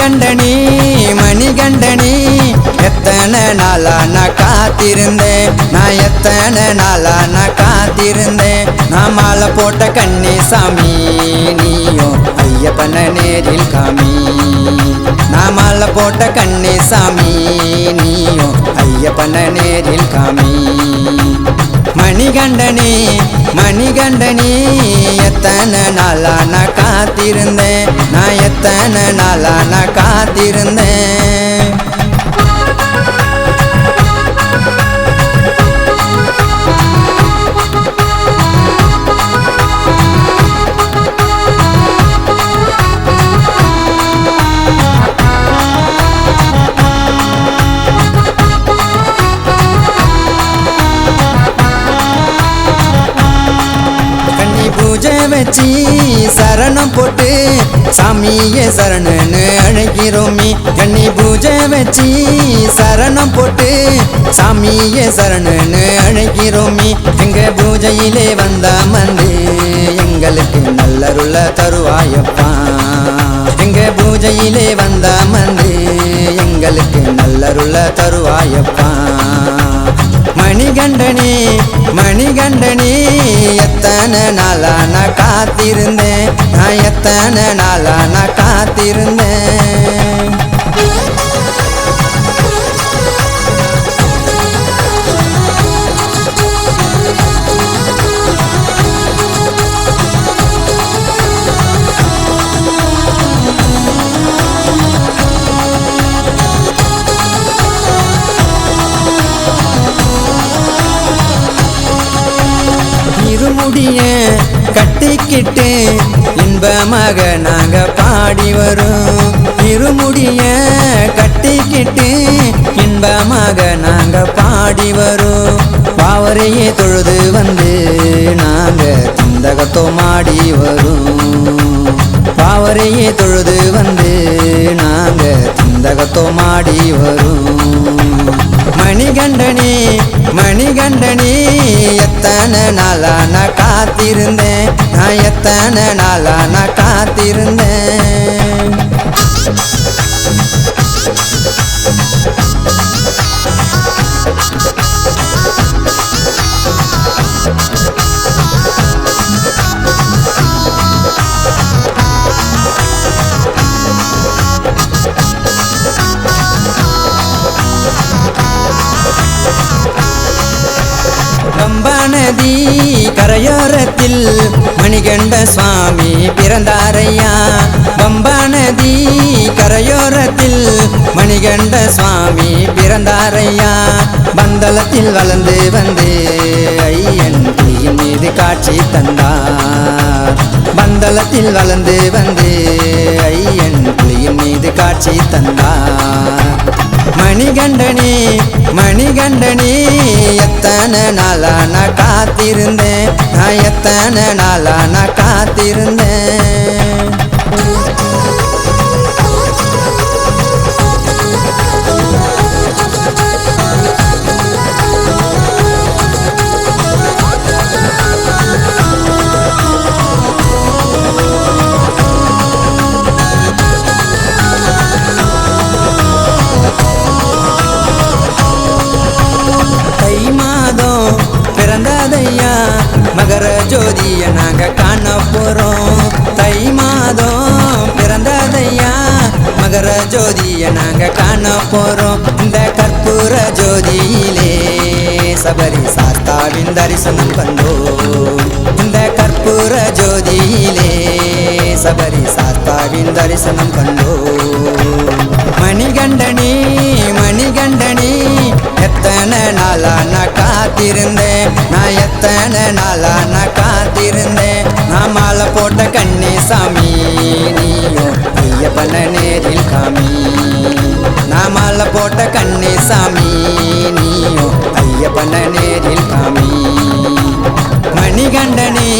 மணிகண்டனி மணிகண்டனி எத்தனை நாளா நான் காத்திருந்தேன். நான் எத்தனை நாளா நான் காத்திருந்தேன். நான் மாலை போட்ட கண்ணி சாமி நீயும் ஐயப்பன நேரில் காமி. நான் மாலை போட்ட கண்ணி சாமி நீயும் ஐயப்பன நேரில் காமி. மணிகண்டனி மணிகண்டனி எத்தனை நாளா நான் காத்திருந்தேன்? நான் எத்தனை நாளா நான் காத்திருந்தேன்? வச்சு சரணம் போட்டு சாமியே சரணன்னு அழைக்கிறோமே. கண்ணி பூஜை வச்சு சரணம் போட்டு சாமியே சரணன்னு அழைக்கிறோமே. எங்க பூஜையிலே வந்த வந்து எங்களுக்கு நல்லருள தருவாயப்பா. எங்க பூஜையிலே வந்த வந்து எங்களுக்கு நல்லருள தருவாயப்பா. மணிகண்டனே மணிகண்டனே எத்தனை நாளா நான் காத்திருந்தேன்? நான் எத்தனை நாளா நான் காத்திருந்தேன்? இருமுடிய கட்டிக்கிட்டு இன்பமாக நாங்க பாடி வரும். இருமுடிய கட்டிக்கிட்டு இன்பமாக நாங்க பாடி வரும். பாவரையே தொழுது வந்து நாங்க திந்தகத்தோ மாடி வரும். பாவரையே தொழுது வந்து நாங்க திந்தகத்தோ மாடி வரும். மணிகண்டனே மணிகண்டனே நாளா நான் காத்திருந்தேன். நான் எத்தனை நாளா நான் காத்திருந்தேன். பம்பா நதி கரையோரத்தில் மணிகண்ட சுவாமி பிறந்தாரையா? பம்பா நதி கரையோரத்தில் மணிகண்ட சுவாமி பிறந்தாரையா? பந்தளத்தில் வளர்ந்து வந்து ஐயன் தீயின் மீது காட்சி தந்தார். பந்தளத்தில் வளர்ந்து வந்து ஐயன் மீது காட்சி தந்தார். மணிகண்டனி மணிகண்டனி எத்தனை நாளா நான் காத்திருந்தேன். நான் எத்தனை நாளா நான் காத்திருந்தேன். ஜோதிய நாங்க காண போறோம். தை மாதம் பிறந்ததையா? மகர ஜோதிய நாங்க காண போறோம். இந்த கற்பூர ஜோதியிலே சபரி சாஸ்தாவின் தரிசனம் கண்டோம். நாளா நான் காத்திருந்தேன். நான் எத்தனை நாளா நான் காத்திருந்தேன். நான் மாலை போட்ட கண்ணே சாமி நீயும் ஐயப்பன நேரில் காமி. நான் மாலை போட்ட கண்ணே சாமி நீயும் ஐயப்பன நேரில் காமி. மணிகண்டனே